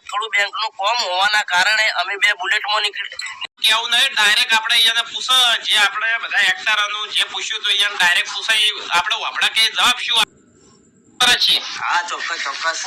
થોડું બેંકનું કોમ હોવાના કારણે અમે બે બુલેટમાં નીકળી કેવું નહીં ડાયરેક્ટ આપણે અહીંયા પૂછો જે આપણે બધા એક્ટરોનું જે પૂછ્યું તો અહીંયા ડાયરેક્ટ પૂછાય આપણે વાપડા કે જવાબ શું હા ચોક્કસ ચોક્કસ.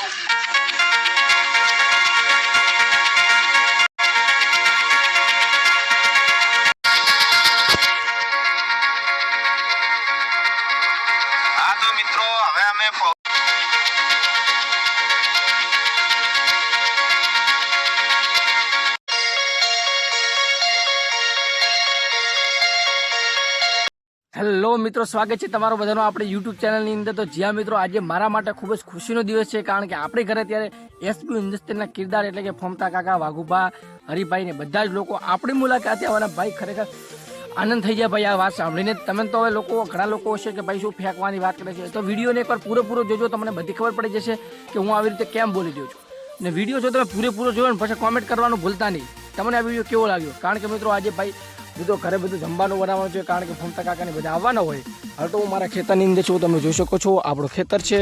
હેલો મિત્રો, સ્વાગત છે તમારો બધાનો આપણે યુટ્યુબ ચેનલની અંદર. તો જ્યાં મિત્રો, આજે મારા માટે ખૂબ જ ખુશીનો દિવસ છે, કારણ કે આપણે ઘરે ત્યારે એસપી ઇન્ડસ્ટ્રીના કિરદાર એટલે કે ફોમતા કાકા, વાઘુભા, હરિભાઈ ને બધા જ લોકો આપણી મુલાકાતે આવવાના. ભાઈ, ખરેખર આનંદ થઈ જાય ભાઈ આ વાત સાંભળીને. તમે તો હવે લોકો, ઘણા લોકો હશે કે ભાઈ શું ફેંકવાની વાત કરે છે. તો વિડીયોને એકવાર પૂરેપૂરો જોજો, તમને બધી ખબર પડી જશે કે હું આવી રીતે કેમ બોલી દઉં છું. ને વીડિયો જો તમે પૂરેપૂરો જોયો ને, પછી કોમેન્ટ કરવાનું ભૂલતા નહીં. તમને આ વીડિયો કેવો લાગ્યો? કારણ કે મિત્રો, આજે ભાઈ બધું ઘરે બધું જમવાનું બનાવવાનું છે, કારણ કે ફમતા કાકાને બધા આવવાના હોય. હવે તો હું મારા ખેતરની અંદર છું, તમે જોઈ શકો છો, આપણું ખેતર છે,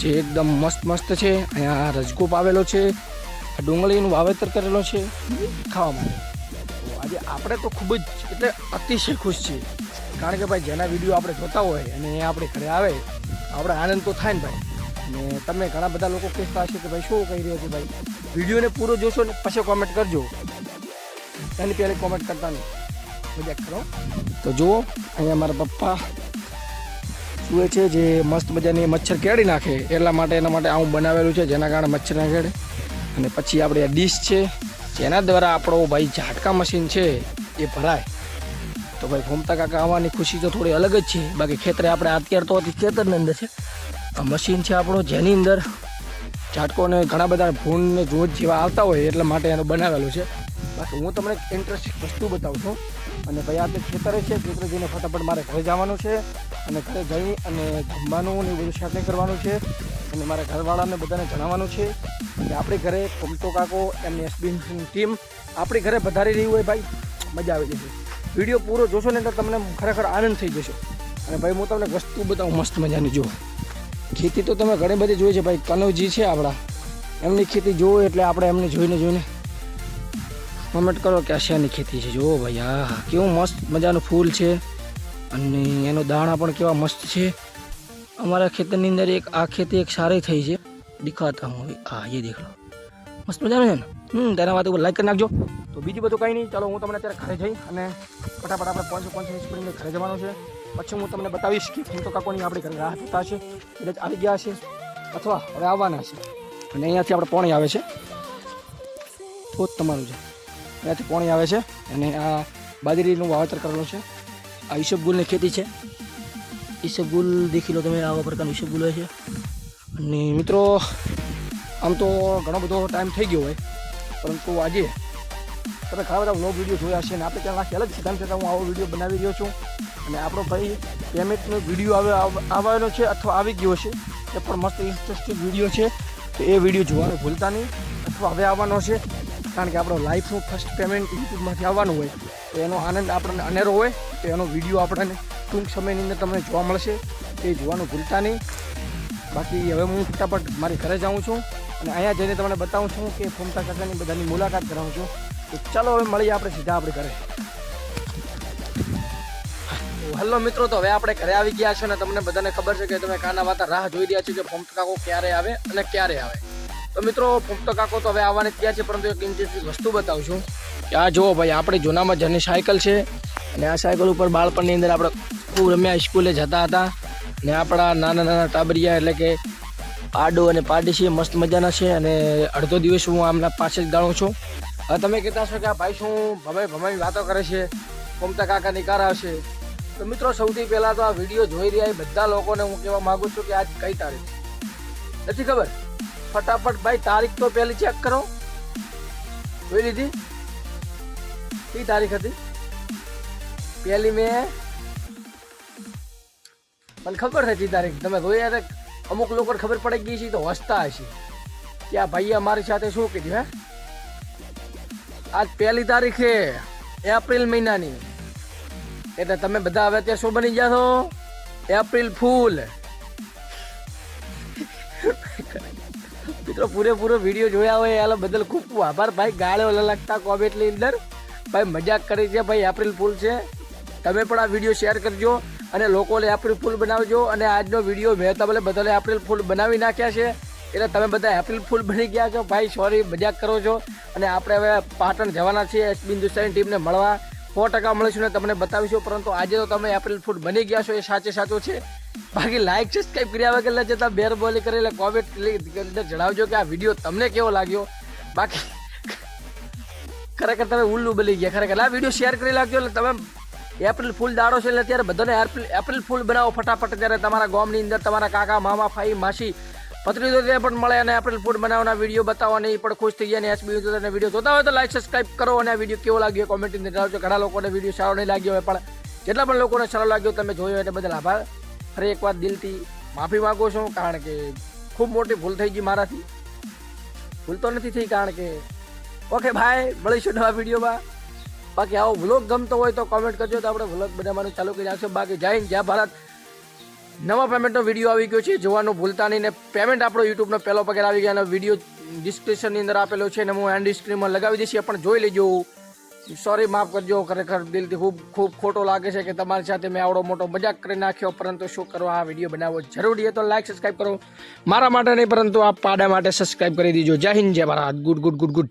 જે એકદમ મસ્ત મસ્ત છે. અહીંયા રજકોપ આવેલો છે, ડુંગળીનું વાવેતર કરેલો છે, ખાવા માટે. તો આજે આપણે તો ખૂબ જ, એટલે અતિશય ખુશ છીએ. કારણ કે ભાઈ, જેના વીડિયો આપણે જોતા હોય અને એ આપણે ઘરે આવે, આપણે આનંદ તો થાય ને ભાઈ. અને તમે ઘણા બધા લોકો કહેતા હશે કે ભાઈ, શું કહી રહ્યો છે ભાઈ? વિડીયોને પૂરો જોશો ને પછી કોમેન્ટ કરજો. એની પહેલાં કોમેન્ટ કરતા નહીં. મજાક કરો. તો જુઓ, અહીંયા મારા પપ્પા સુએ છે જે મસ્ત મજાની મચ્છર કેળી નાખે. એટલા માટે એના માટે આવું બનાવેલું છે, જેના કારણે મચ્છર ના કેળે. અને પછી આપણે આ ડીશ છે, જેના દ્વારા આપણો ભાઈ ઝાટકા મશીન છે, એ ભરાય. તો ભાઈ ફોમતા કાકા આવવાની ખુશી તો થોડી અલગ જ છે. બાકી ખેતરે આપણે અત્યારે તો ખેતરની અંદર છે. આ મશીન છે આપણો, જેની અંદર ઝાટકોને ઘણા બધા ભૂન ને જોત જેવા આવતા હોય, એટલા માટે એનું બનાવેલું છે. બાકી હું તમને ઇન્ટરેસ્ટિંગ વસ્તુ બતાવું છું. અને ભાઈ આ તે ખેતરે છે ખેતરે જઈને ફટાફટ મારે ઘરે જવાનું છે અને ઘરે જઈ અને જમવાનું ને બધું સેટિંગ કરવાનું છે. અને મારા ઘરવાળાને બધાને જણાવવાનું છે કે આપણે ઘરે કમતો કાકો, એમની એસબીની ટીમ આપણી ઘરે વધારી રહી હોય ભાઈ. મજા આવી જશે. વીડિયો પૂરો જોશો ને તો તમને ખરેખર આનંદ થઈ જશે. અને ભાઈ હું તમને વસ્તુ બતાવું મસ્ત મજાની, જુઓ. ખેતી તો તમે ઘણી બધી જોઈ છે ભાઈ. કનવજી છે આપણા. એમની ખેતી જોવો એટલે આપણે એમને જોઈને જોઈને કોમેન્ટ કરો કે આશિયાની ખેતી છે? જુઓ ભાઈ હા કેવું મસ્ત મજાનું ફૂલ છે. અને એનો દાણા પણ કેવા મસ્ત છે. અમારા ખેતરની અંદર એક, આ ખેતી એક સારી થઈ છે. દેખાતા હું હા એ દેખ લો. મસ્ત મજાનું છે ને? હમ, તેના વાત ઉપર લાઈક કરી નાખજો. તો બીજું બધું કંઈ નહીં. ચાલો, હું તમને અત્યારે ઘરે જઈ અને ફટાફટ આપણે પાંચસો પાંચસો સ્પીડને ઘરે જવાનું છે. પછી હું તમને બતાવીશ કે ફૂમતો કાકોની આપણે ઘરે રાહ થતા છે એટલે આવી ગયા છે. અથવા હવે આવવાના છે. અને અહીંયાથી આપણે પોણી આવે છે. તો જ તમારું છે. અહીંયાથી પાણી આવે છે અને આ બાજરીનું વાવેતર કરેલું છે. આ ઈસબગુલની ખેતી છે. ઈસબગુલ દેખી લો તમે, આવા પ્રકારનું ઈસબગુલ હોય છે. અને મિત્રો, આમ તો ઘણો બધો ટાઈમ થઈ ગયો હોય, પરંતુ આજે તમે ઘણા બધા વ્લોગ વીડિયો જોયા છે અને આપણે ત્યાં આખી અલગ તેમ છતાં હું આવો વીડિયો બનાવી રહ્યો છું. અને આપણો ભાઈ પેમેન્ટનો વીડિયો આવે આવેલો છે અથવા આવી ગયો છે એ પણ મસ્ત ઇન્ટરેસ્ટિંગ વીડિયો છે. તો એ વીડિયો જોવાનું ભૂલતા નહીં, અથવા હવે આવવાનો છે. કારણ કે આપણો લાઈફનું ફર્સ્ટ પેમેન્ટ યુટ્યુબમાંથી આવવાનું હોય, તો એનો આનંદ આપણને અનેરો હોય, તો એનો વીડિયો આપણને ટૂંક સમયની અંદર તમને જોવા મળશે. એ જોવાનું ભૂલતા નહીં. બાકી હવે હું ફટાફટ મારી ઘરે જાઉં છું અને અહીંયા જઈને તમને બતાવું છું કે ફોમતા કાકાની બધાની મુલાકાત કરાવું છું. તો ચાલો હવે મળીએ આપણે સીધા આપણે ઘરે. હલો મિત્રો, તો હવે આપણે ઘરે આવી ગયા છો ને તમને બધાને ખબર છે કે તમે કાના વાતા રાહ જોઈ રહ્યા છો કે ફોમતા કાકો ક્યારે આવે અને ક્યારે આવે. તો મિત્રો, પુખ્ત કાકો તો હવે આવવાની ત્યાં છે, પરંતુ એક ઇન્ટરેસ્ટિંગ વસ્તુ બતાવું છું કે આ જુઓ ભાઈ, આપણે જૂનામાં જની સાયકલ છે અને આ સાયકલ ઉપર બાળપણની અંદર આપણે ખૂબ રમ્યા, સ્કૂલે જતા હતા ને આપણા નાના નાના ટાબરિયા એટલે કે આડો અને પાડીસી મસ્ત મજાના છે અને અડધો દિવસ હું આમના પાસે જ ગાણું છું. હવે તમે કહેતા છો કે આ ભાઈ શું ભમાઈ ભમાઈ વાતો કરે છે? કોમતા કાકાની નિકાર આવશે તો મિત્રો, સૌથી પહેલાં તો આ વીડિયો જોઈ રહ્યા બધા લોકોને હું કહેવા માગું છું કે આજ કઈ તારીખ? નથી ખબર? ફટાફટ ભાઈ, તારીખ તો પહેલી ચેક કરો. જોઈ લીધી? કઈ તારીખ હતી? પહેલી મે. મને ખબર હતી તારીખ. તમે જોયા હતા અમુક લોકોને ખબર પડી ગઈ છે તો હસતા હશે. કે આ ભાઈએ મારી સાથે શું કીધું, હે? આજ પહેલી તારીખે એપ્રિલ મહિનાની. એટલે તમે બધા હવે ત્યાં શું બની ગયા છો? April fool. મિત્રો, પૂરેપૂરો વીડિયો જોયા હોય એના બદલ ખૂબ ખૂબ આભાર. ભાઈ, ગાળો લલકતા કોમેન્ટની અંદર. ભાઈ, મજાક કરી છે, ભાઈ એપ્રિલ ફૂલ છે. તમે પણ આ વીડિયો શેર કરજો અને લોકોને એપ્રિલ ફૂલ બનાવજો. અને આજનો વીડિયો મેં તમને બધાને એપ્રિલ ફૂલ બનાવી નાખ્યા છે. એટલે તમે બધા એપ્રિલ ફૂલ બની ગયા છો. ભાઈ સોરી મજાક કરો છો. અને આપણે હવે પાટણ જવાના છીએ. એસબી હિન્દુસ્તાની ટીમને મળવા. સો ટકા મળીશું ને તમને બતાવીશું. પરંતુ આજે તો તમે એપ્રિલ ફૂલ બની ગયા છો. એ સાચે સાચું છે. બાકી લાઈક સબસ્ક્રાઈબ કર્યા વગર જતા બેર બોલી કરી એટલે કોમેન્ટ અંદર જણાવજો કે આ વીડિયો તમને કેવો લાગ્યો. બાકી ખરેખર તમે ઉલ્લુ બની ગયા. ખરેખર આ વીડિયો શેર કરી નાખજો એટલે તમે એપ્રિલ ફૂલ દાડો છે એટલે અત્યારે બધાને એપ્રિલ એપ્રિલ ફૂલ બનાવો ફટાફટ ત્યારે તમારા ગામની અંદર તમારા કાકા, મામા, ફાઈ, માસી પત્રીઓ ત્યાં પણ મળે અને એપ્રિલ ફૂલ બનાવવાના વીડિયો બતાવો અને એ પણ ખુશ થઈ જાય અને એસબી વીડિયો જોતા હોય તો લાઈક સબસ્ક્રાઈબ કરો અને આ વીડિયો કેવો લાગ્યો કોમેન્ટ અંદર જણાવજો. ઘણા લોકોને વીડિયો સારો નહીં લાગ્યો હોય પણ જેટલા પણ લોકોને સારો લાગ્યો તમે જોયો એટલે બદલ આભાર. ફરી એકવાર દિલથી માફી માંગુ છું, કારણ કે ખૂબ મોટી ભૂલ થઈ ગઈ મારાથી. ભૂલ તો નથી થઈ, કારણ કે, ઓકે ભાઈ મળીશું નવા વિડીયોમાં. બાકી આવો વ્લોગ ગમતો હોય તો કોમેન્ટ કરજો, તો આપણે વ્લોગ બનાવવાનું ચાલુ કરી નાખશું. બાકી જય હિન્દ, જય ભારત. નવા પેમેન્ટનો વીડિયો આવી ગયો છે, જોવાનું ભૂલતા નહીં ને પેમેન્ટ આપણો યુટ્યુબનો પહેલો પગાર આવી ગયા વીડિયો ડિસ્ક્રિપ્શનની અંદર આપેલો છે, ને હું એન્ડ સ્ક્રીનમાં લગાવી દઈશ, એ પણ જોઈ લેજો. સોરી માફ કરજો, ખરેખર દિલથી ખૂબ ખૂબ ખોટો લાગે છે કે તમારી સાથે મેં આવડો મોટો મજાક કરી નાખ્યો, પરંતુ શું કરો, આ વીડિયો બનાવવો જરૂરી છે તો લાઈક સબસ્ક્રાઈબ કરો. મારા માટે નહીં, પરંતુ આ પાડા માટે સબસ્ક્રાઈબ કરી દીજો. જય હિન્દ, જય Bharat. Good good good good